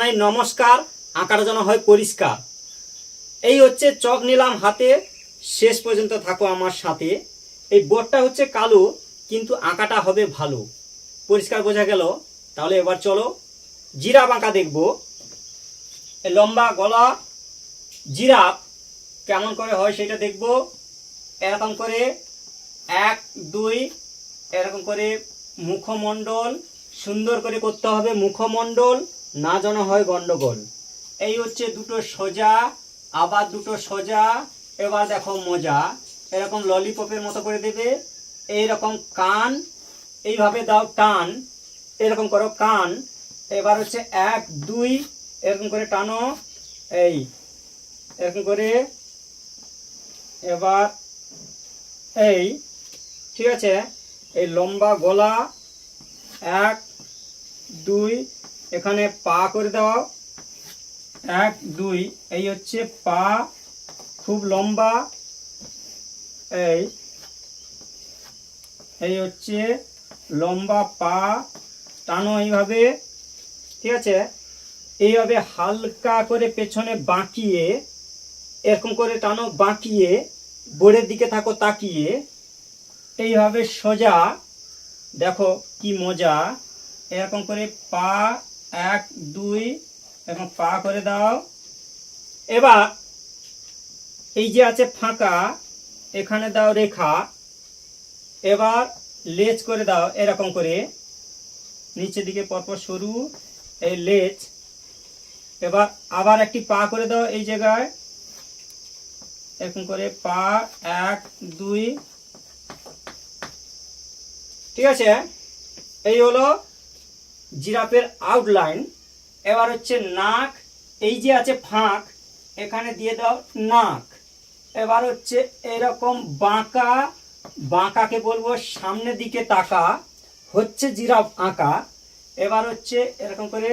জানাই নমস্কার আঁকাটা যেন হয় পরিষ্কার। এই হচ্ছে চক নিলাম হাতে, শেষ পর্যন্ত থাকো আমার সাথে। এই বোর্ডটা হচ্ছে কালো, কিন্তু আঁকাটা হবে ভালো। পরিষ্কার বোঝা গেল? তাহলে এবার চলো, জিরাফ আঁকা দেখব। লম্বা গলা, জিরাফ কেমন করে হয় সেটা দেখব। এরকম করে, এক, দুই, এরকম করে মুখমণ্ডল, সুন্দর করে করতে হবে মুখমণ্ডল। না যেন হয় গন্ডগোল। এই হচ্ছে দুটো সোজা, আবার দুটো সোজা, এবার দেখো মোজা। এরকম ললিপপের মতো করে দেবে, এইরকম কান, এইভাবে দাও টান, এরকম করো কান, এবার হচ্ছে এক, দুই, এরকম করে টানো, এই, এরকম করে, এবার এই, ঠিক আছে? এই লম্বা গলা, এক, দুই এখানে পা করে দাও। এক, দুই, এই হচ্ছে পা, খুব লম্বা। এই এই হচ্ছে লম্বা পা, টানো এইভাবে, ঠিক আছে? এইভাবে হালকা করে পেছনে বাঁকিয়ে, এরকম করে টানো, বাঁকিয়ে, বোর্ডের দিকে থাকো, তাকিয়ে। এইভাবে সোজা, দেখো কি মজা, এরকম করে পা এক, দুই এরকম পা করে দাও। এবার এই যে আছে ফাঁকা, এখানে দাও রেখা। এবার লেজ করে দাও এরকম করে। নিচের দিকে পরপর সরু এই লেজ। এবার আবার একটি পা করে দাও এই জায়গায়। এরকম করে পা, এক, দুই। ঠিক আছে? এই হলো জিরাফের আউটলাইন এবার হচ্ছে নাক, এই যে আছে ফাঁক, এখানে দিয়ে দাও নাক। এবার হচ্ছে এরকম বাঁকা, বাঁকাকে বলব সামনের দিকে তাকা, হচ্ছে জিরাফ আঁকা। এবার হচ্ছে এরকম করে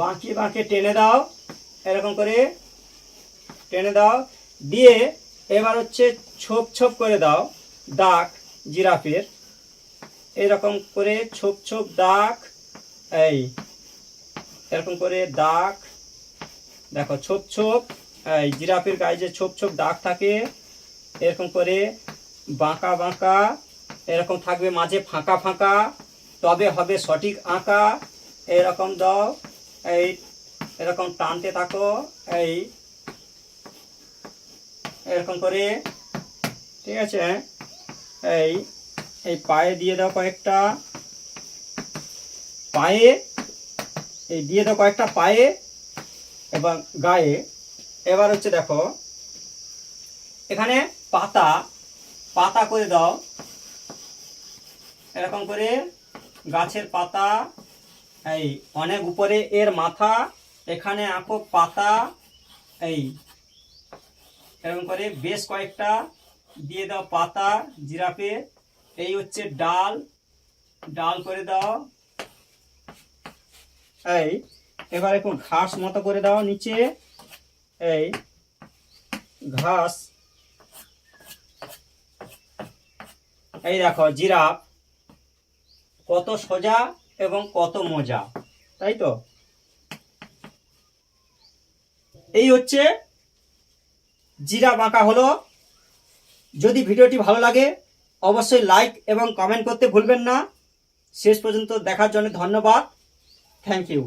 বাঁকিয়ে বাঁকিয়ে টেনে দাও, এরকম করে টেনে দাও, দিয়ে এবার হচ্ছে ছোপ ছোপ করে দাও দাগ জিরাফের। এরকম করে ছোপ ছোপ দাগ এই, এরকম করে দাগ, দেখো ছোপ ছোপ, এই জিরাফের গায়ে যে ছোপ ছোপ দাগ থাকে, এরকম করে বাঁকা বাঁকা, এরকম থাকবে মাঝে ফাঁকা ফাঁকা, তবে হবে সঠিক আঁকা, এরকম দাও, এই এরকম টানতে থাকো, এই এরকম করে, ঠিক আছে, এই এই পায়ে দিয়ে দাও কয়েকটা পায়ে, এই দিয়ে দাও কয়েকটা পায়ে এবং গায়ে। এবার হচ্ছে দেখো, এখানে পাতা পাতা করে দাও। এরকম করে গাছের পাতা, এই অনেক উপরে এর মাথা, এখানে আঁকো পাতা, এই এরকম করে বেশ কয়েকটা দিয়ে দাও পাতা জিরাফের এই হচ্ছে ডাল ডাল করে দাও। এই, এবার এখন ঘাস মতো করে দাও নিচে। এই, ঘাস। এই দেখো, জিরাফ। কত সোজা এবং কত মজা, তাই তো? এই হচ্ছে জিরা বাঁকা হলো। যদি ভিডিওটি ভালো লাগে, অবশ্যই লাইক এবং কমেন্ট করতে ভুলবেন না। শেষ পর্যন্ত দেখার জন্য ধন্যবাদ। Thank you